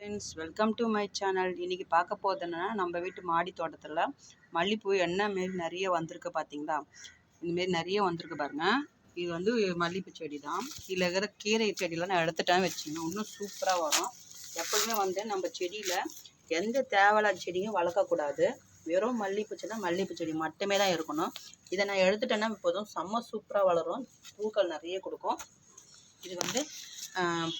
Friends welcome to my channel இன்றைக்கி பார்க்க போகிறது என்னன்னா நம்ம வீட்டு மாடி தோட்டத்தில் மல்லிப்பூ என்ன மாரி நிறைய வந்திருக்கு பார்த்தீங்களா இந்தமாரி நிறைய வந்திருக்கு பாருங்க. இது வந்து மல்லிப்பூ செடி தான் இதில் இருக்கிற கீரை செடியெலாம் நான் எடுத்துட்டேன் வச்சுக்கணும் இன்னும் சூப்பராக வரும். எப்பவுமே வந்து நம்ம செடியில் எந்த தேவையில்லாத செடியும் வளர்க்கக்கூடாது வெறும் மல்லிப்பூ செடினா மல்லிப்பூ செடி மட்டுமே தான் இருக்கணும். இதை நான் எடுத்துட்டேன்னா இப்போதும் செம்ம சூப்பராக வளரும். பூக்கள் நிறைய கொடுக்கும். இது வந்து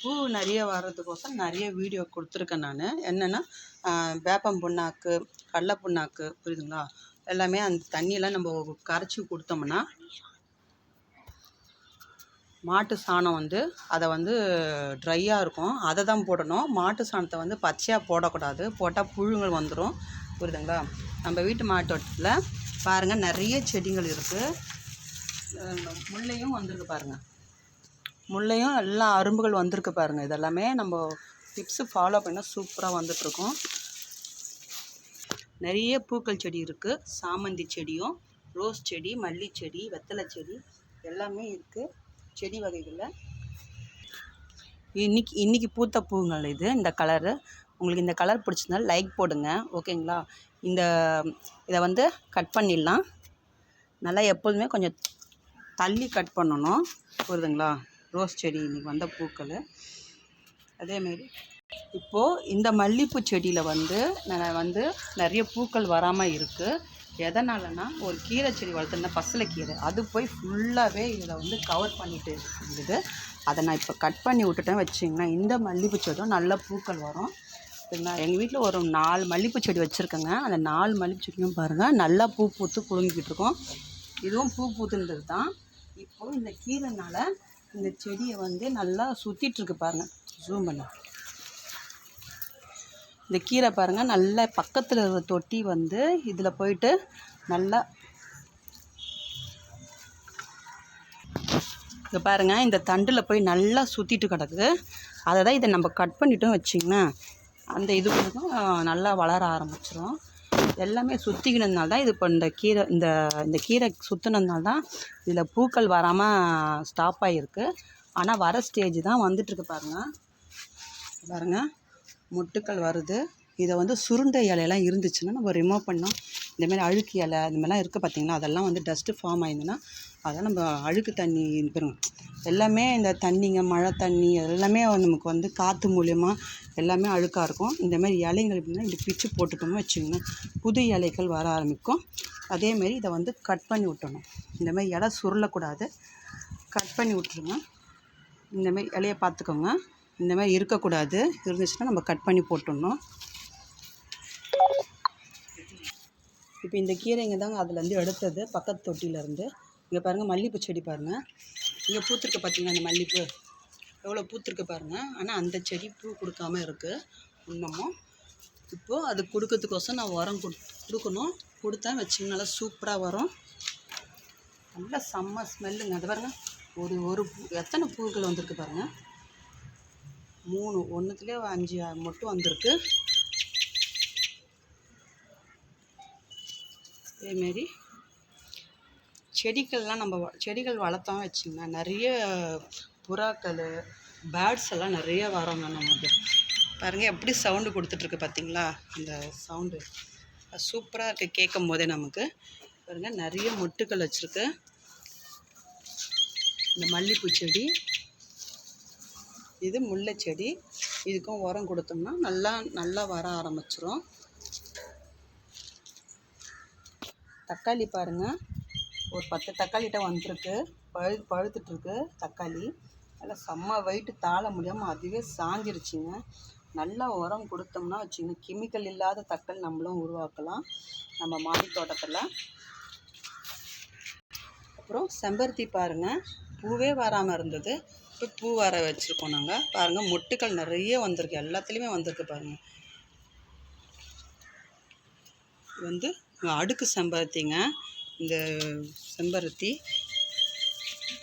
பூ நிறைய வர்றதுக்கோசரம் நிறைய வீடியோ கொடுத்துருக்கேன் நான். என்னென்னா வேப்பம் புண்ணாக்கு கடல புண்ணாக்கு புரியுதுங்களா? எல்லாமே அந்த தண்ணியெல்லாம் நம்ம கரைச்சி கொடுத்தோம்னா மாட்டு சாணம் வந்து அதை வந்து ட்ரையாக இருக்கும். அதை தான் போடணும். மாட்டு சாணத்தை வந்து பச்சையாக போடக்கூடாது. போட்டால் புழுங்கள் வந்துடும் புரியுதுங்களா? நம்ம வீட்டு மாட்டோட்டத்தில் பாருங்கள் நிறைய செடிகள் இருக்குது முல்லையும் வந்திருக்கு பாருங்கள் முள்ளையும் எல்லாம் அரும்புகள் வந்திருக்கு பாருங்கள் இதெல்லாமே நம்ம டிப்ஸு ஃபாலோ பண்ணால் சூப்பராக வந்துட்ருக்கோம் நிறைய பூக்கள் செடி இருக்குது சாமந்தி செடியும் ரோஸ் செடி மல்லி செடி வெத்தலை செடி எல்லாமே இருக்குது செடி வகைகளில். இன்னைக்கு இன்றைக்கி பூத்த பூங்கள் இது இந்த கலரு உங்களுக்கு இந்த கலர் பிடிச்சிருந்தா லைக் போடுங்க. ஓகேங்களா இந்த இதை வந்து கட் பண்ணிடலாம். நல்லா எப்போதுமே கொஞ்சம் தள்ளி கட் பண்ணணும். புரியுதுங்களா ரோஸ் செடி இன்றைக்கி வந்த பூக்கள். அதேமாரி இப்போது இந்த மல்லிப்பூ செடியில் வந்து நான் வந்து நிறைய பூக்கள் வராமல் இருக்குது எதனாலனா ஒரு கீரை செடி வளர்த்துருந்தேன் பசலை கீரை அது போய் ஃபுல்லாகவே இதில் வந்து கவர் பண்ணிட்டு இருந்தது அதை நான் இப்போ கட் பண்ணி விட்டுட்டேன் வச்சிங்கன்னா இந்த மல்லிப்பூ செடியும் நல்ல பூக்கள் வரும். சரிங்களா எங்கள் வீட்டில் ஒரு நாலு மல்லிப்பூ செடி வச்சுருக்கேங்க. அந்த நாலு மல்லிப்பூ செடியும் பாருங்கள் நல்லா பூ பூத்து குழுங்கிக்கிட்டு இருக்கோம். இதுவும் பூ பூத்துன்றது தான் இப்போது இந்த கீரைனால இந்த செடியை வந்து நல்லா சுற்றிட்டுருக்கு பாருங்கள் ஜூம் பண்ண. இந்த கீரை பாருங்கள் நல்லா பக்கத்தில் இருக்கிற தொட்டி வந்து இதில் போயிட்டு நல்லா இங்கே பாருங்கள் இந்த தண்டில் போய் நல்லா சுற்றிட்டு கிடக்கு. அதை தான் இதை நம்ம கட் பண்ணிட்டோம் வச்சிங்கன்னா அந்த இது கொஞ்சம் நல்லா வளர ஆரம்பிச்சிடும் எல்லாமே சுற்றிக்கினதுனால தான் இது இப்போ இந்த கீரை இந்த இந்த கீரை சுற்றினதுனால தான் இதில் பூக்கள் வராமல் ஸ்டாப் ஆகிருக்கு ஆனால் வர ஸ்டேஜ் தான் வந்துட்டுருக்கு பாருங்கள் பாருங்கள் மொட்டுக்கள் வருது. இதை வந்து சுருண்டை இலையெல்லாம் இருந்துச்சுன்னா நம்ம ரிமூவ் பண்ணோம். இந்தமாரி அழுக்கு இலை இந்த மாதிரிலாம் இருக்குது பார்த்திங்கன்னா அதெல்லாம் வந்து டஸ்ட்டு ஃபார்ம் ஆயிருந்ததுன்னா அதெல்லாம் நம்ம அழுக்கு தண்ணி பெறும் எல்லாமே இந்த தண்ணிங்க மழை தண்ணி எல்லாமே நமக்கு வந்து காற்று மூலியமாக எல்லாமே அழுக்காக இருக்கும். இந்தமாரி இலைகள் இலைங்கள் எப்படின்னா இப்படி பிச்சு போட்டுட்டோம்னு வச்சுக்கோங்க புது இலைகள் வர ஆரம்பிக்கும். அதேமாரி இதை வந்து கட் பண்ணி விட்டணும் இந்தமாரி இலை சுருளக்கூடாது. கட் பண்ணி விட்ருங்க இந்தமாரி இலையை பார்த்துக்கோங்க. இந்தமாதிரி இருக்கக்கூடாது. இருந்துச்சுன்னா நம்ம கட் பண்ணி போட்டுடணும். இப்போ இந்த கீரைங்க தாங்க அதுலேருந்து எடுத்தது பக்கத்து தொட்டியிலேருந்து இங்கே பாருங்கள் மல்லிகைப்பூ செடி பாருங்கள் இங்கே பூத்திருக்க பார்த்தீங்களா அந்த மல்லிகைப்பூ எவ்வளோ பூத்திருக்க பாருங்கள் ஆனால் அந்த செடி பூ கொடுக்காம இருக்குது இன்னமும் இப்போது அது கொடுக்கறதுக்கோசம் நான் உரம் கொடு கொடுக்கணும். கொடுத்தா வச்சிங்க நல்லா சூப்பராக வரும். நல்லா செம்ம ஸ்மெல்லுங்க. அது பாருங்கள் ஒரு ஒரு பூ எத்தனை பூக்கள் வந்திருக்கு பாருங்கள் மூணு ஒன்றுத்துலேயே அஞ்சு மட்டும் வந்திருக்கு. அதேமாரி செடிகள்லாம் நம்ம செடிகள் வளர்த்தோம் வச்சுங்கன்னா நிறைய புறாக்கள் பேர்ட்ஸ் எல்லாம் நிறைய வரோங்க நமக்கு பாருங்கள் எப்படி சவுண்டு கொடுத்துட்ருக்கு பார்த்தீங்களா? அந்த சவுண்டு. சூப்பராக இருக்குது கேட்கும் போதே நமக்கு. பாருங்கள் நிறைய மொட்டுக்கள் வச்சுருக்கு. இந்த மல்லிப்பூ செடி. இது முல்லை செடி இதுக்கும் உரம் கொடுத்தோம்னா நல்லா நல்லா வர ஆரம்பிச்சிரும். தக்காளி பாருங்கள் ஒரு பத்து தக்காளிகிட்ட வந்திருக்கு. பழு பழுத்துட்ருக்கு தக்காளி. நல்லா செம்ம வெயிட்டு தாழ முடியாமல் அதுவே சாஞ்சிருச்சுங்க. நல்லா உரம் கொடுத்தோம்னா வச்சுங்க கெமிக்கல் இல்லாத தக்காளி நம்மளும் உருவாக்கலாம். நம்ம மாடி தோட்டத்தில். அப்புறம் செம்பருத்தி பாருங்கள் பூவே வராமல் இருந்தது. இப்போ பூ வர வச்சுருக்கோம் நாங்கள் பாருங்கள் மொட்டுக்கள் நிறைய வந்திருக்கு. எல்லாத்துலேயுமே வந்திருக்கு பாருங்கள் வந்து அடுக்கு செம்பருத்திங்க. இந்த செம்பருத்தி.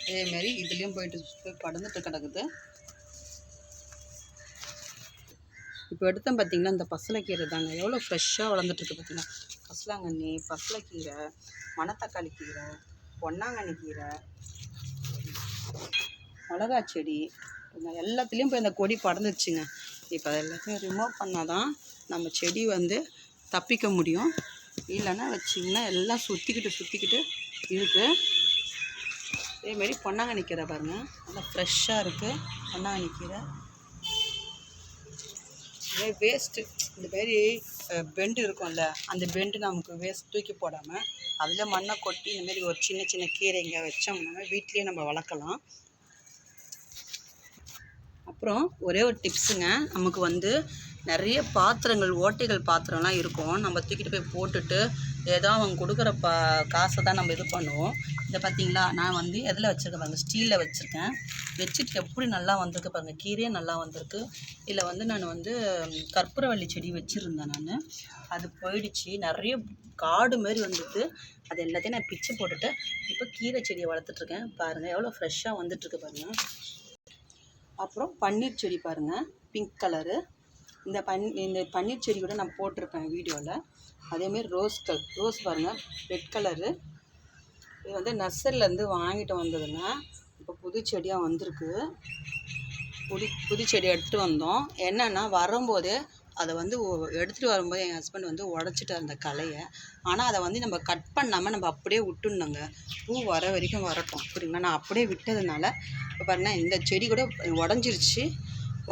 அதேமாரி இதுலேயும் போயிட்டு போய் கிடக்குது. இப்போ எடுத்தோம் பார்த்திங்கன்னா இந்த பசலைக்கீரை தாங்க. எவ்வளோ ஃப்ரெஷ்ஷாக வளர்ந்துட்டுருக்கு பார்த்தீங்கன்னா கசலாங்கண்ணி பசலைக்கீரை மணத்தக்காளி கீரை பொன்னாங்கண்ணி கீரை மிளகா செடி எல்லாத்துலேயும் போய் இந்த கொடி படர்ந்துருச்சுங்க. இப்போ அதை எல்லாத்தையும் ரிமூவ் பண்ணால் தான் நம்ம செடி வந்து தப்பிக்க முடியும். இல்லைன்னா வச்சிங்கன்னா எல்லாம் சுற்றிக்கிட்டு சுற்றிக்கிட்டு இருக்குது அதேமாரி பொன்னாங்கண்ணி கீரை பாருங்கள் நல்லா ஃப்ரெஷ்ஷாக இருக்குது பொன்னாங்கண்ணி கீரை. இதே வேஸ்ட்டு இந்த மாரி பெண்டு இருக்கும்ல அந்த பெண்டு நமக்கு வேஸ்ட் தூக்கி போடாமல் அதில் மண்ணை கொட்டி இந்தமாரி ஒரு சின்ன சின்ன கீரை கீரைங்க வச்சோம்னா வீட்லேயே நம்ம வளர்க்கலாம். அப்புறம் ஒரே ஒரு டிப்ஸுங்க நமக்கு வந்து நிறைய பாத்திரங்கள் ஓட்டைகள் பாத்திரம்லாம் இருக்கும். நம்ம தூக்கிட்டு போய் போட்டுட்டு ஏதோ அவங்க கொடுக்குற பா காசை தான் நம்ம இது பண்ணுவோம். இதை பார்த்தீங்களா நான் வந்து எதில் வச்சுருக்கேன் பாருங்கள் ஸ்டீலில் வச்சுருக்கேன். வச்சுட்டு எப்படி நல்லா வந்திருக்கு பாருங்கள் கீரையே நல்லா வந்திருக்கு. இதில் வந்து நான் வந்து கற்பூரவள்ளி செடி வச்சுருந்தேன் நான். அது போயிடுச்சு. நிறைய காடு மாதிரி வந்துட்டு. அது எல்லாத்தையும் நான் பிச்சு போட்டுட்டு இப்போ கீரை செடியை வளர்த்துட்ருக்கேன் பாருங்கள் எவ்வளோ ஃப்ரெஷ்ஷாக வந்துட்டுருக்கு பாருங்கள் அப்புறம் பன்னீர் செடி பாருங்கள் பிங்க் கலரு இந்த பன் இந்த பன்னீர் செடி கூட நான் போட்டிருப்பேன் வீடியோவில் அதேமாரி ரோஸ் கல் ரோஸ் பாருங்கள் ரெட் கலரு. இது வந்து நர்சரிலேருந்து வாங்கிட்டு வந்ததுங்க. இப்போ புது செடியாக வந்திருக்கு. புது புது செடி எடுத்துகிட்டு வந்தோம். என்னென்னா வரும்போது அதை வந்து எடுத்துகிட்டு வரும்போது என் ஹஸ்பண்ட் வந்து உடச்சிட்டார் அந்த கலையை ஆனால் அதை வந்து நம்ம கட் பண்ணாமல் நம்ம அப்படியே விட்டுணுங்க பூ வர வரைக்கும் வரட்டும். புரியுங்களா நான் அப்படியே விட்டதுனால இப்போ பாருங்கள் இந்த செடி கூட உடஞ்சிருச்சு.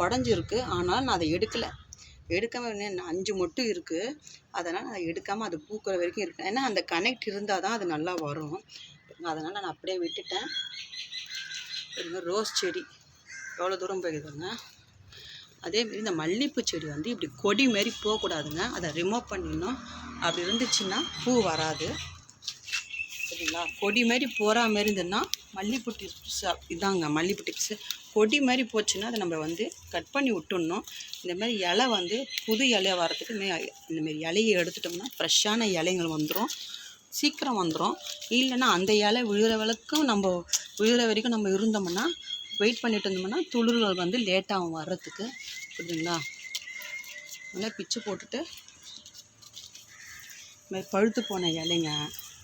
உடஞ்சிருக்கு. ஆனால் நான் அதை எடுக்கலை. எடுக்காமல் அஞ்சு மட்டும் இருக்குது அதனால் நான் எடுக்காமல் அது பூக்கிற வரைக்கும் இருக்கேன். ஏன்னா அந்த கனெக்ட் இருந்தால் தான் அது நல்லா வரும். அதனால் நான் அப்படியே விட்டுட்டேன். பாருங்க ரோஸ் செடி. எவ்வளோ தூரம் போயிருக்குங்க அதேமாரி இந்த மல்லிகைப்பூ செடி வந்து இப்படி கொடி மாரி போகக்கூடாதுங்க. அதை ரிமூவ் பண்ணிடணும். அப்படி இருந்துச்சுன்னா பூ வராது. சரிங்களா? கொடி மாதிரி போகிற மாதிரி இருந்ததுன்னா மல்லிகைப்பூ டிப்ஸ் இதாங்க மல்லிகைப்பூ டிப்ஸு கொடி மாதிரி போச்சுன்னா அதை நம்ம வந்து கட் பண்ணி விட்டுடணும். இந்த மாதிரி இலை வந்து புது இலைய வரத்துக்கு மே- இந்த மாதிரி இலையை எடுத்துட்டோம்னா ஃப்ரெஷ்ஷான இலைகள் வந்துடும் சீக்கிரம் வந்துடும் இல்லைன்னா அந்த இலை விழுகிற வரைக்கும் நம்ம விழுகிற வரைக்கும் நம்ம இருந்தோம்னா வெயிட் பண்ணிட்டு இருந்தோம்னா துளிர்கள் வந்து லேட்டாகும் வர்றதுக்கு. புரியுதுங்களா? நல்லா பிச்சு போட்டுட்டு இதுமாரி பழுத்து போன இலைங்க.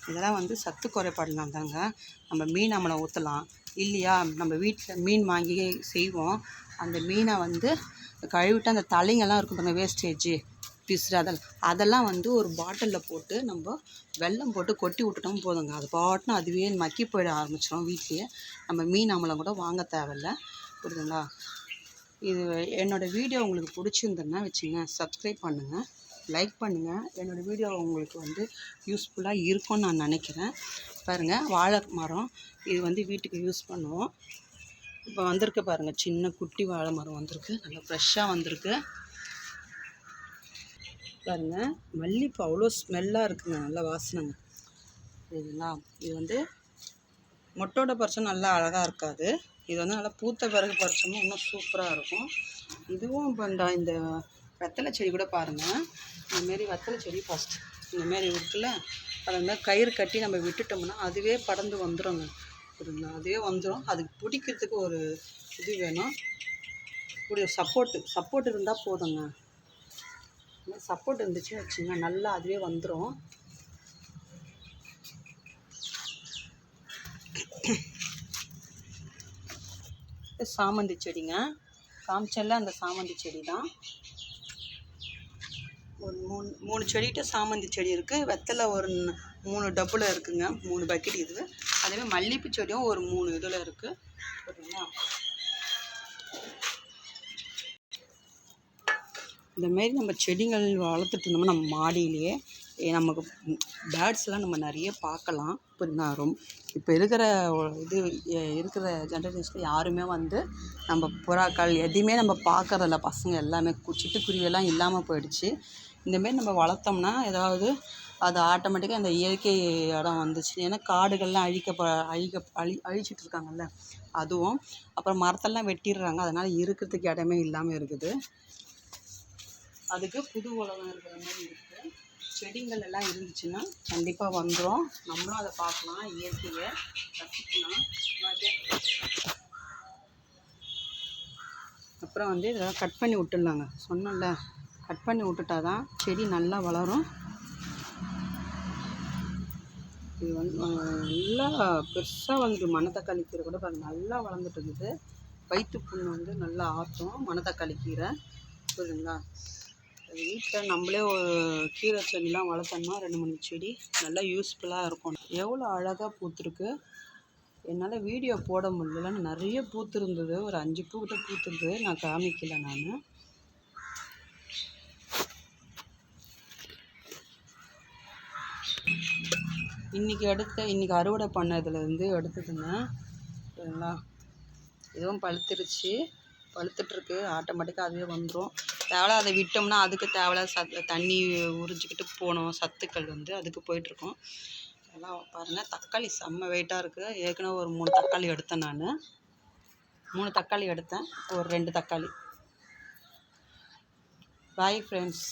இதெல்லாம் வந்து சத்து குறைபாடுலாம் தாங்க நம்ம மீன் அமலம் ஊற்றலாம் இல்லையா? நம்ம வீட்டில் மீன் வாங்கி செய்வோம். அந்த மீனை வந்து கழுவிட்டு அந்த தலைங்கெல்லாம் இருக்கும் பாருங்கள் வேஸ்டேஜ் பிசுறு அதெல்லாம் அதெல்லாம் வந்து ஒரு பாட்டிலில் போட்டு நம்ம வெல்லம் போட்டு கொட்டி விட்டுட்டோம் போதுங்க. அது பாட்டுன்னு அதுவே மக்கி போயிட ஆரம்பிச்சிடும் வீட்லேயே. நம்ம மீன் அமலம் கூட வாங்க தேவையில்ல. புரியுதுங்களா? இது என்னோடய வீடியோ உங்களுக்கு பிடிச்சிருந்ததுன்னா வச்சுங்க சப்ஸ்கிரைப் பண்ணுங்கள் லைக் பண்ணுங்கள் என்னோடய வீடியோ உங்களுக்கு வந்து யூஸ்ஃபுல்லாக இருக்கும்னு நான் நினைக்கிறேன். பாருங்கள் வாழை மரம். இது வந்து வீட்டுக்கு யூஸ் பண்ணுவோம். இப்போ வந்திருக்கு பாருங்கள் சின்ன குட்டி வாழை மரம் வந்திருக்கு. நல்லா ஃப்ரெஷ்ஷாக வந்திருக்கு. பாருங்கள் மல்லிப்பூ அவ்வளோ ஸ்மெல்லாக இருக்குங்க நல்லா வாசனைங்க சரிங்களா இது வந்து மொட்டோட பறிச்சோம் நல்லா அழகாக இருக்காது. இது வந்து நல்லா பூத்த பிறகு பறிச்சோம்னா இன்னும் சூப்பராக இருக்கும். இதுவும் இப்போ இந்த இந்த வெத்தலை செடி கூட பாருங்கள் இந்தமாரி வெத்தலை செடி ஃபஸ்ட் இந்தமாரி இருக்குல்ல அதை மாதிரி கயிறு கட்டி நம்ம விட்டுட்டோம்னா அதுவே படந்து வந்துடுங்க புரியுங்களா அதுவே வந்துடும் அதுக்கு பிடிக்கிறதுக்கு ஒரு இது வேணும். இப்படி சப்போர்ட்டு சப்போர்ட் இருந்தால் போதுங்க. சப்போர்ட் இருந்துச்சுன்னு வச்சுங்க நல்லா அதுவே வந்துடும் சாமந்தி செடிங்க. காமிச்சல்ல அந்த சாமந்தி செடி தான் ஒரு மூணு மூணு செடிகிட்ட சாமந்தி செடி இருக்குது வெத்தலை ஒரு மூணு டப்பில் இருக்குங்க. மூணு பக்கெட் இது. அதேமாதிரி மல்லிகைப்பூ செடியும் ஒரு மூணு இதில் இருக்குது சரிங்களா? இந்த மாரி நம்ம செடிகள் வளர்த்துட்டு இருந்தோம்னா நம்ம மாடியிலேயே நமக்கு பேர்ட்ஸ்லாம் நம்ம நிறைய பார்க்கலாம். இப்போ ரொம்ப இப்போ இருக்கிற இது இருக்கிற ஜென்ரேஷன்ஸில் யாருமே வந்து நம்ம புறாக்கள் எதையுமே நம்ம பார்க்கறதில்ல. பசங்க எல்லாமே சிட்டுக்குருவியெல்லாம் இல்லாமல் போயிடுச்சு. இந்தமாரி நம்ம வளர்த்தோம்னா ஏதாவது அது ஆட்டோமேட்டிக்காக அந்த இயற்கை இடம் வந்துச்சு. ஏன்னா காடுகள்லாம் அழிக்க அழிக்க அழி அழிச்சிட்டு இருக்காங்கல்ல. அதுவும் அப்புறம் மரத்தெல்லாம் வெட்டிடுறாங்க. அதனால் இருக்கிறதுக்கு இடமே இல்லாமல் இருக்குது. அதுக்கு புது உலகம் இருக்கிற மாதிரி இருக்குது செடிகள் எல்லாம் இருந்துச்சுன்னா கண்டிப்பாக வந்துடும் நம்மளும் அதை பார்க்கலாம். இயற்கையை ரசிக்கலாம். அப்புறம் வந்து இதெல்லாம் கட் பண்ணி விட்டுடலாங்க. சொன்னோம்ல கட் பண்ணி விட்டுட்டா தான் செடி நல்லா வளரும். இது வந்து நல்லா பெருசாக வந்து மணத்தக்காளி கீரை கூட பாருங்கள் நல்லா வளர்ந்துட்டு இருந்தது. வயிற்று புண்ணு வந்து நல்லா ஆற்றும் மணத்தக்காளி கீரை. புரியுதுங்களா? வீட்டில் நம்மளே ஒரு கீரை செடிலாம் வளர்த்தோம்னா ரெண்டு மூணு செடி நல்லா யூஸ்ஃபுல்லாக இருக்கும். எவ்வளோ அழகாக பூத்துருக்கு. என்னால் வீடியோ போட முடியல நிறைய பூத்துருந்தது. ஒரு அஞ்சு பூக்கிட்ட பூத்துருந்தது. நான் காமிக்கல நான். இன்றைக்கி எடுத்த இன்றைக்கி அறுவடை பண்ணதுலேருந்து எடுத்ததுங்க. சரிங்களா? இதுவும் பழுத்துருச்சு. பழுத்துட்ருக்கு. ஆட்டோமேட்டிக்காக அதுவே வந்துடும் தேவையில்ல அதை விட்டோம்னா அதுக்கு தேவையில்ல சத் தண்ணி உறிஞ்சிக்கிட்டு போகணும் சத்துக்கள் வந்து அதுக்கு போயிட்டுருக்கோம் எல்லாம் பாருங்கள் தக்காளி செம்ம வெயிட்டாக இருக்குது ஏற்கனவே ஒரு மூணு தக்காளி எடுத்தேன் நான். மூணு தக்காளி எடுத்தேன். ஒரு ரெண்டு தக்காளி. Bye friends